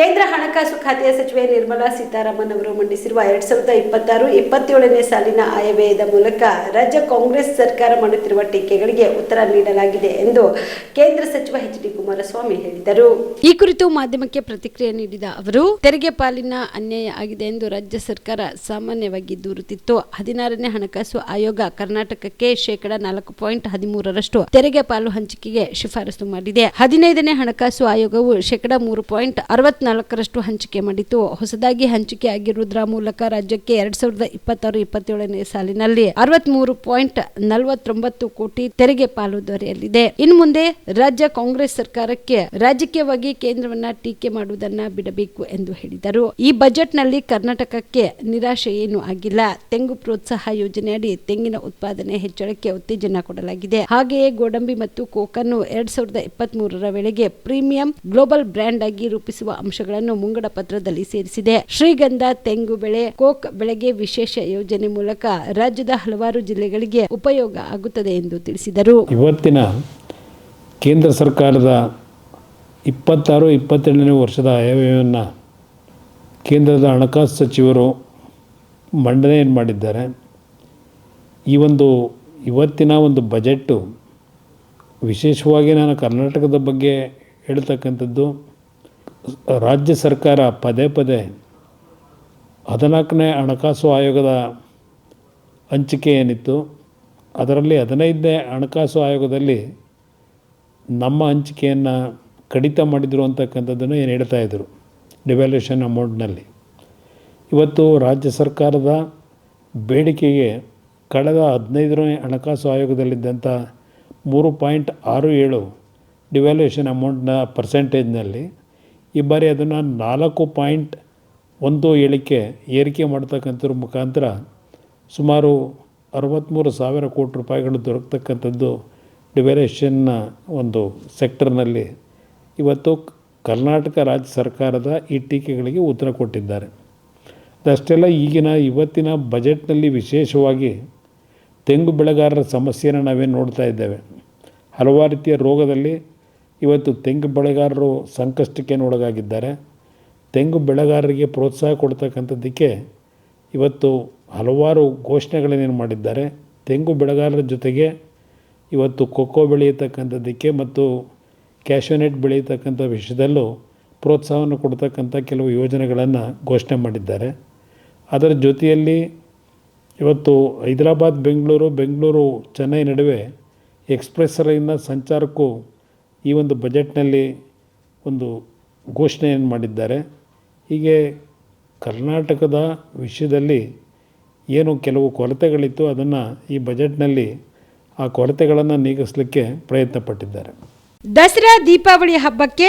ಕೇಂದ್ರ ಹಣಕಾಸು ಖಾತೆಯ ಸಚಿವೆ ನಿರ್ಮಲಾ ಸೀತಾರಾಮನ್ ಅವರು ಮಂಡಿಸಿರುವ ಎರಡ್ ಸಾವಿರದ ಇಪ್ಪತ್ತಾರು ಇಪ್ಪತ್ತೇಳನೇ ಸಾಲಿನ ಆಯವ್ಯಯದ ಮೂಲಕ ರಾಜ್ಯ ಕಾಂಗ್ರೆಸ್ ಸರ್ಕಾರ ಮಾಡುತ್ತಿರುವ ಟೀಕೆಗಳಿಗೆ ಉತ್ತರ ನೀಡಲಾಗಿದೆ ಎಂದು ಕೇಂದ್ರ ಸಚಿವ ಎಚ್ ಡಿ ಕುಮಾರಸ್ವಾಮಿ ಹೇಳಿದರು. ಈ ಕುರಿತು ಮಾಧ್ಯಮಕ್ಕೆ ಪ್ರತಿಕ್ರಿಯೆ ನೀಡಿದ ಅವರು, ತೆರಿಗೆ ಪಾಲಿನ ಅನ್ಯಾಯ ಆಗಿದೆ ಎಂದು ರಾಜ್ಯ ಸರ್ಕಾರ ಸಾಮಾನ್ಯವಾಗಿ ದೂರುತ್ತಿತ್ತು. ಹದಿನಾರನೇ ಹಣಕಾಸು ಆಯೋಗ ಕರ್ನಾಟಕಕ್ಕೆ ಶೇಕಡ ನಾಲ್ಕು ಪಾಯಿಂಟ್ ಹದಿಮೂರರಷ್ಟು ತೆರಿಗೆ ಪಾಲು ಹಂಚಿಕೆಗೆ ಶಿಫಾರಸು ಮಾಡಿದೆ. ಹದಿನೈದನೇ ಹಣಕಾಸು ಆಯೋಗವು ಶೇಕಡ ಮೂರು ಪಾಯಿಂಟ್ ಅರವತ್ನಾಲ್ಕರಷ್ಟು ಹಂಚಿಕೆ ಮಾಡಿತು. ಹೊಸದಾಗಿ ಹಂಚಿಕೆ ಆಗಿರುವುದರ ಮೂಲಕ ರಾಜ್ಯಕ್ಕೆ ಎರಡ್ ಸಾವಿರದ ಇಪ್ಪತ್ತಾರು, ಇಪ್ಪತ್ತೇಳನೇ ಸಾಲಿನಲ್ಲಿ ಅರವತ್ಮೂರು ಪಾಯಿಂಟ್ ನಲವತ್ತೊಂಬತ್ತು ಕೋಟಿ ತೆರಿಗೆ ಪಾಲು ದೊರೆಯಲಿದೆ. ಇನ್ನು ಮುಂದೆ ರಾಜ್ಯ ಕಾಂಗ್ರೆಸ್ ಸರ್ಕಾರಕ್ಕೆ ರಾಜಕೀಯವಾಗಿ ಕೇಂದ್ರವನ್ನ ಟೀಕೆ ಮಾಡುವುದನ್ನ ಬಿಡಬೇಕು ಎಂದು ಹೇಳಿದರು. ಈ ಬಜೆಟ್ನಲ್ಲಿ ಕರ್ನಾಟಕಕ್ಕೆ ನಿರಾಶೆ ಏನೂ ಆಗಿಲ್ಲ. ತೆಂಗು ಪ್ರೋತ್ಸಾಹ ಯೋಜನೆಯಡಿ ತೆಂಗಿನ ಉತ್ಪಾದನೆ ಹೆಚ್ಚಳಕ್ಕೆ ಉತ್ತೇಜನ ಕೊಡಲಾಗಿದೆ. ಹಾಗೆಯೇ ಗೋಡಂಬಿ ಮತ್ತು ಕೋಕನ್ನು ಎರಡ್ ಸಾವಿರದ ಇಪ್ಪತ್ತ್ ಮೂರರ ವೇಳೆಗೆ ಪ್ರೀಮಿಯಂ ಗ್ಲೋಬಲ್ ಬ್ರ್ಯಾಂಡ್ ಆಗಿ ರೂಪಿಸುವ ಅಂಶಗಳನ್ನು ಮುಂಗಡ ಪತ್ರದಲ್ಲಿ ಸೇರಿಸಿದೆ. ಶ್ರೀಗಂಧ, ತೆಂಗು ಬೆಳೆ, ಕೋಕ್ ಬೆಳೆಗೆ ವಿಶೇಷ ಯೋಜನೆ ಮೂಲಕ ರಾಜ್ಯದ ಹಲವಾರು ಜಿಲ್ಲೆಗಳಿಗೆ ಉಪಯೋಗ ಆಗುತ್ತದೆ ಎಂದು ತಿಳಿಸಿದರು. ಇವತ್ತಿನ ಕೇಂದ್ರ ಸರ್ಕಾರದ ಇಪ್ಪತ್ತಾರು, ಇಪ್ಪತ್ತೆರಡನೇ ವರ್ಷದ ಆಯವ್ಯವನ್ನು ಕೇಂದ್ರದ ಹಣಕಾಸು ಸಚಿವರು ಮಂಡನೆಯನ್ನು ಮಾಡಿದ್ದಾರೆ? ಈ ಒಂದು ಇವತ್ತಿನ ಒಂದು ಬಜೆಟ್ಟು ವಿಶೇಷವಾಗಿ ನಾನು ಕರ್ನಾಟಕದ ಬಗ್ಗೆ ಹೇಳ್ತಕ್ಕಂಥದ್ದು ರಾಜ್ಯ ಸರ್ಕಾರ ಪದೇ ಪದೇ ಹದಿನಾಲ್ಕನೇ ಹಣಕಾಸು ಆಯೋಗದ ಹಂಚಿಕೆ ಏನಿತ್ತು ಅದರಲ್ಲಿ ಹದಿನೈದನೇ ಹಣಕಾಸು ಆಯೋಗದಲ್ಲಿ ನಮ್ಮ ಹಂಚಿಕೆಯನ್ನು ಕಡಿತ ಮಾಡಿದರು ಅಂತಕ್ಕಂಥದ್ದನ್ನು ಏನು ಹೇಳ್ತಾ ಇದ್ದರು ಡಿವ್ಯಾಲ್ಯೂಷನ್ ಅಮೌಂಟ್ನಲ್ಲಿ ಇವತ್ತು ರಾಜ್ಯ ಸರ್ಕಾರದ ಬೇಡಿಕೆಗೆ ಕಳೆದ ಹದಿನೈದನೇ ಹಣಕಾಸು ಆಯೋಗದಲ್ಲಿದ್ದಂಥ ಮೂರು ಪಾಯಿಂಟ್ ಆರು ಏಳು ಡಿವ್ಯಾಲ್ಯೂಷನ್ ಅಮೌಂಟ್ನ ಪರ್ಸೆಂಟೇಜ್ನಲ್ಲಿ ಈ ಬಾರಿ ಅದನ್ನು ನಾಲ್ಕು ಪಾಯಿಂಟ್ ಒಂದು ಏಳಿಕೆ ಏರಿಕೆ ಮಾಡ್ತಕ್ಕಂಥದ್ರ ಮುಖಾಂತರ ಸುಮಾರು ಅರವತ್ತ್ಮೂರು ಸಾವಿರ ಕೋಟಿ ರೂಪಾಯಿಗಳು ದೊರಕತಕ್ಕಂಥದ್ದು ಡಿವೈರೇಷನ್ನ ಒಂದು ಸೆಕ್ಟರ್ನಲ್ಲಿ. ಇವತ್ತು ಕರ್ನಾಟಕ ರಾಜ್ಯ ಸರ್ಕಾರದ ಈ ಟೀಕೆಗಳಿಗೆ ಉತ್ತರ ಕೊಟ್ಟಿದ್ದಾರೆ. ಅದಷ್ಟೆಲ್ಲ ಈಗಿನ ಇವತ್ತಿನ ಬಜೆಟ್ನಲ್ಲಿ ವಿಶೇಷವಾಗಿ ತೆಂಗು ಬೆಳೆಗಾರರ ಸಮಸ್ಯೆಯನ್ನು ನಾವೇನು ನೋಡ್ತಾ ಇದ್ದೇವೆ. ಹಲವಾರು ರೀತಿಯ ರೋಗದಲ್ಲಿ ಇವತ್ತು ತೆಂಗು ಬೆಳೆಗಾರರು ಸಂಕಷ್ಟಕ್ಕೆ ಒಳಗಾಗಿದ್ದಾರೆ ತೆಂಗು ಬೆಳೆಗಾರರಿಗೆ ಪ್ರೋತ್ಸಾಹ ಕೊಡ್ತಕ್ಕಂಥದ್ದಕ್ಕೆ ಇವತ್ತು ಹಲವಾರು ಘೋಷಣೆಗಳನ್ನೇನು ಮಾಡಿದ್ದಾರೆ. ತೆಂಗು ಬೆಳೆಗಾರರ ಜೊತೆಗೆ ಇವತ್ತು ಖೋಖೋ ಬೆಳೆಯತಕ್ಕಂಥದ್ದಕ್ಕೆ ಮತ್ತು ಕ್ಯಾಶೋನೆಟ್ ಬೆಳೆಯತಕ್ಕಂಥ ವಿಷಯದಲ್ಲೂ ಪ್ರೋತ್ಸಾಹವನ್ನು ಕೊಡ್ತಕ್ಕಂಥ ಕೆಲವು ಯೋಜನೆಗಳನ್ನು ಘೋಷಣೆ ಮಾಡಿದ್ದಾರೆ. ಅದರ ಜೊತೆಯಲ್ಲಿ ಇವತ್ತು ಹೈದರಾಬಾದ್, ಬೆಂಗಳೂರು ಬೆಂಗಳೂರು, ಚೆನ್ನೈ ನಡುವೆ ಎಕ್ಸ್ಪ್ರೆಸ್ ರೈಲಿನ ಸಂಚಾರಕ್ಕೂ ಈ ಒಂದು ಬಜೆಟ್ನಲ್ಲಿ ಒಂದು ಘೋಷಣೆಯನ್ನು ಮಾಡಿದ್ದಾರೆ. ಹೀಗೆ ಕರ್ನಾಟಕದ ವಿಷಯದಲ್ಲಿ ಏನು ಕೆಲವು ಕೊರತೆಗಳಿತ್ತು, ಅದನ್ನು ಈ ಬಜೆಟ್ನಲ್ಲಿ ಆ ಕೊರತೆಗಳನ್ನು ನೀಗಿಸಲಿಕ್ಕೆ ಪ್ರಯತ್ನ ಪಟ್ಟಿದ್ದಾರೆ ದಸರಾ ದೀಪಾವಳಿ ಹಬ್ಬಕ್ಕೆ